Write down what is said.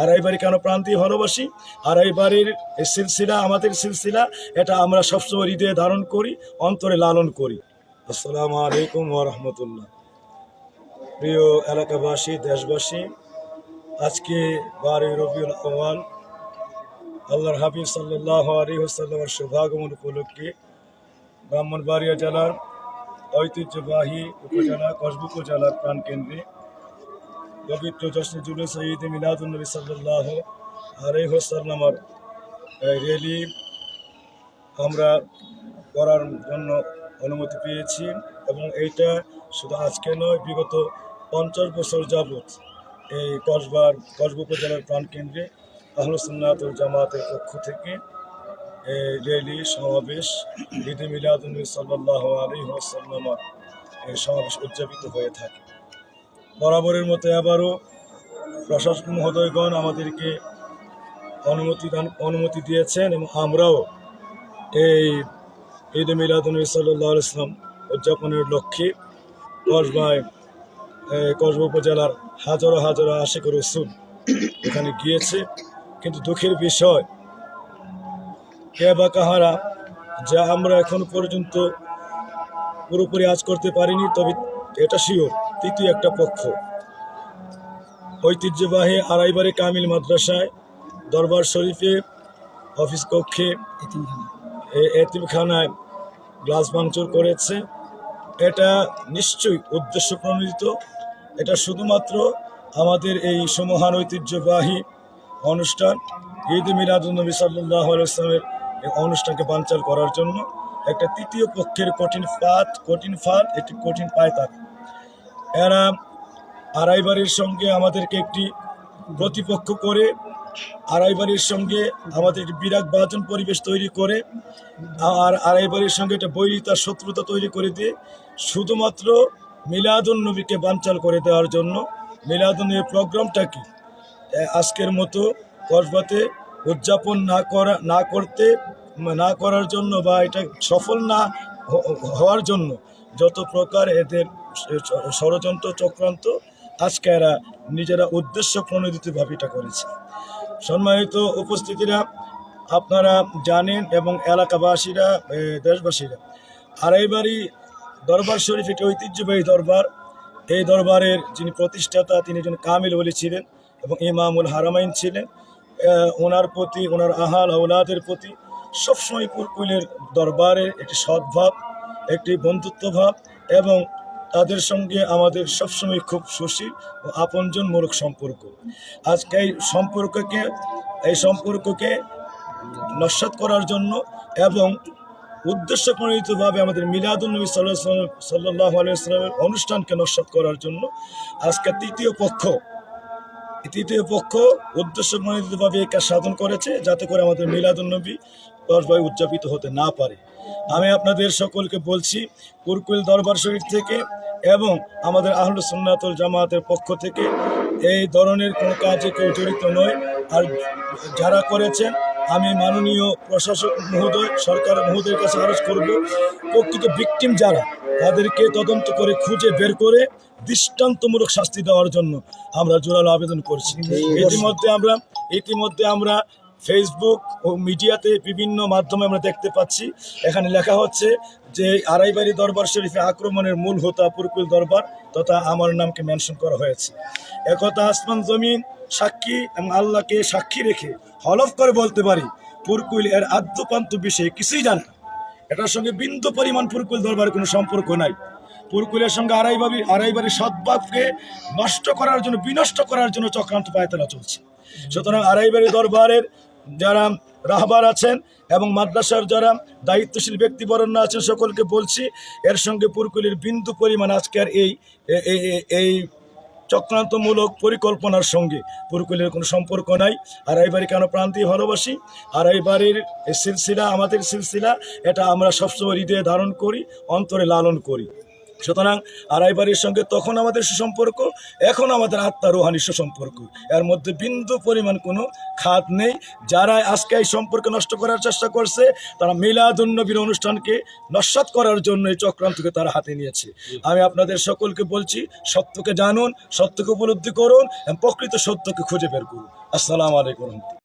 আর বাড়ি কেন দিয়ে ভালোবাসি? আর বাড়ির সিলসিলা, আমাদের সিলসিলা, এটা আমরা সবসময় হৃদয়ে ধারণ করি, অন্তরে লালন করি। আসসালামু আলাইকুম ওরহমতুল্লাহ প্রিয় এলাকাবাসী, দেশবাসী, আজকে বারোই রবিউল আওয়াল আল্লাহর হাবিব সাল্লাহ আলী হোসাল্লামের শুভাগমন উপলক্ষে ব্রাহ্মণবাড়িয়া জেলার ঐতিহ্যবাহী উপজেলা কসবুক উপজেলার প্রাণকেন্দ্রে পবিত্র জশ্ন জুলুস সঈদ মিলাদুলনবী সাল্লাহ আলী হোসাল্লামার র্যালি আমরা করার জন্য অনুমতি পেয়েছি এবং এইটা শুধু আজকে নয়, বিগত পঞ্চাশ বছর যাবৎ এই কসবার, কসবা উপজেলার প্রাণকেন্দ্রে আহলুসুন্নাতুল জামাতের পক্ষ থেকে এই র্যালি, সমাবেশ, ঈদে মিলাদুল্নবী সাল্লাহ আলী ওয়াসাল্লামার এই সমাবেশ উদযাপিত হয়ে থাকে। বরাবরের মতো আবারও প্রশাসক মহোদয়গণ আমাদেরকে অনুমতি দান, অনুমতি দিয়েছেন এবং আমরাও এই ঈদে মিলাদুল্নবী সাল্লাহ ইসলাম উদযাপনের লক্ষ্যে কসবায় কসবা উপজেলার হাজারো হাজারো আশেখ রসুল এখানে গিয়েছে। কিন্তু দুঃখের বিষয়, কে বা কাহারা যা আমরা এখন পর্যন্ত পুরোপুরি আজ করতে পারিনি, তবে এটা শিওর তৃতীয় একটা পক্ষ। ঐতিহ্যবাহী আড়াইবাড়ি কামিল মাদ্রাসায় দরবার শরীফে, অফিস কক্ষে এতিমখানায় গ্লাস ভাঙচুর করেছে। এটা নিশ্চয়ই উদ্দেশ্য প্রণোদিত। এটা শুধুমাত্র আমাদের এই সমহান ঐতিহ্যবাহী অনুষ্ঠান, ঈদ মিলাদুলনবী সাল্লাহ ইসলামের এই অনুষ্ঠানকে বানচাল করার জন্য। একটা তৃতীয় পক্ষের কঠিন ফাঁদ কঠিন ফাঁদ, একটি কঠিন পায়তাক এরা আড়াইবাড়ির সঙ্গে আমাদেরকে একটি প্রতিপক্ষ করে আড়াইবাড়ির সঙ্গে আমাদের একটি বিরাট বাজন পরিবেশ তৈরি করে, আর আড়াইবাড়ির সঙ্গে একটা বৈরিতা শত্রুতা তৈরি করে দিয়ে শুধুমাত্র মিলাদুন নবীকে বানচাল করে দেওয়ার জন্য মিলাদুন নবীর প্রোগ্রামটা কি? আজকের মতো কসবাতে উদযাপন না করা না করতে না করার জন্য বা এটা সফল না হওয়ার জন্য যত প্রকার এদের ষড়যন্ত্র চক্রান্ত, আজকে এরা নিজেরা উদ্দেশ্য প্রণোদিতভাবে এটা করেছে। সম্মানিত উপস্থিতিরা, আপনারা জানেন এবং এলাকাবাসীরা দেশবাসীরা, আড়াইবাড়ি দরবার শরীফ একটি ঐতিহ্যবাহী দরবার। এই দরবারের যিনি প্রতিষ্ঠাতা, তিনি একজন কামিল বলি ছিলেন এবং ইমামুল হারামাইন ছিলেন। ওনার প্রতি, ওনার আহাল আউলাদের প্রতি সবসময় পুরকুলের দরবারে একটি সদ্ভাব একটি বন্ধুত্বভাব এবং তাদের সঙ্গে আমাদের সবসময় খুব সুশীল ও আপনজনমূলক সম্পর্ক। আজকে এই সম্পর্ককে এই সম্পর্ককে নস্বাত করার জন্য এবং উদ্দেশ্য প্রণীতভাবে আমাদের মিলাদুল নবী সাল্লাহ সাল্লাহ আলাইসলামের অনুষ্ঠানকে নস্বাত করার জন্য আজকে তৃতীয় পক্ষ তৃতীয় পক্ষ উদ্দেশ্য এই কাজ সাধন করেছে যাতে করে আমাদের মিলাদুল নবী দশভাবে উদযাপিত হতে না পারে। আমি আপনাদের সকলকে বলছি কুরকুল দরবার শরীফ থেকে এবং আমাদের আহলু সুন্নাতুল জামাতের পক্ষ থেকে এই ধরনের কোনো কাজে কেউ জড়িত নয়। আর যারা করেছেন, আমি মাননীয় প্রশাসক মহোদয়, সরকার মহোদয়ের কাছে আরজ করব, প্রকৃত ভিকটিম যারা, তাদেরকে তদন্ত করে খুঁজে বের করে দৃষ্টান্তমূলক শাস্তি দেওয়ার জন্য আমরা জোরালো আবেদন করছি। ইতিমধ্যে আমরা ইতিমধ্যে আমরা ফেসবুক ও মিডিয়াতে বিভিন্ন মাধ্যমে আমরা দেখতে পাচ্ছি। এখানে লেখা হচ্ছে যে আড়াইবাড়ি দরবার শরীফে আক্রমণের মূল হোতা পুরকুল দরবার তথা আমার নামকে মেনশন করা হয়েছে। একথা আসমান জমিন সাক্ষী এবং আল্লাহকে সাক্ষী রেখে হলফ করে বলতে পারি পুরকুল এর আদ্যপান্ত বিষয়ে কিছুই জানে এটার সঙ্গে বিন্দু পরিমাণ পুরকুল দরবারের কোনো সম্পর্ক নাই। পুরকুলের সঙ্গে আড়াইবাড়ি আড়াইবাড়ি সদ্ভাবকে নষ্ট করার জন্য, বিনষ্ট করার জন্য চক্রান্ত পায়তারা চলছে। সুতরাং আড়াইবাড়ি দরবারের যারা রাহবার আছেন এবং মাদ্রাসার যারা দায়িত্বশীল ব্যক্তিবরণ্য আছেন, সকলকে বলছি, এর সঙ্গে পুরকুলের বিন্দু পরিমাণ আজকের এই এই চক্রান্তমূলক পরিকল্পনার সঙ্গে পুরকুলের কোনো সম্পর্ক নাই। আর এই বাড়ি কেন প্রাণ ভালোবাসি? আর বাড়ির সিলসিলা, আমাদের সিলসিলা, এটা আমরা সবসময় হৃদয়ে ধারণ করি, অন্তরে লালন করি। সুতরাং আড়াই বাড়ির সঙ্গে তখন আমাদের সুসম্পর্ক, এখন আমাদের আত্মা রোহানি সুসম্পর্ক। এর মধ্যে বিন্দু পরিমাণ কোনো খাত নেই। যারা আজকে এই সম্পর্ক নষ্ট করার চেষ্টা করছে, তারা মিলাদুন্নবীর অনুষ্ঠানকে নস্বাত করার জন্য এই চক্রান্তকে তারা হাতে নিয়েছে। আমি আপনাদের সকলকে বলছি, সত্যকে জানুন, সত্যকে উপলব্ধি করুন, এবং প্রকৃত সত্যকে খুঁজে বের করুন। আসসালামু আলাইকুম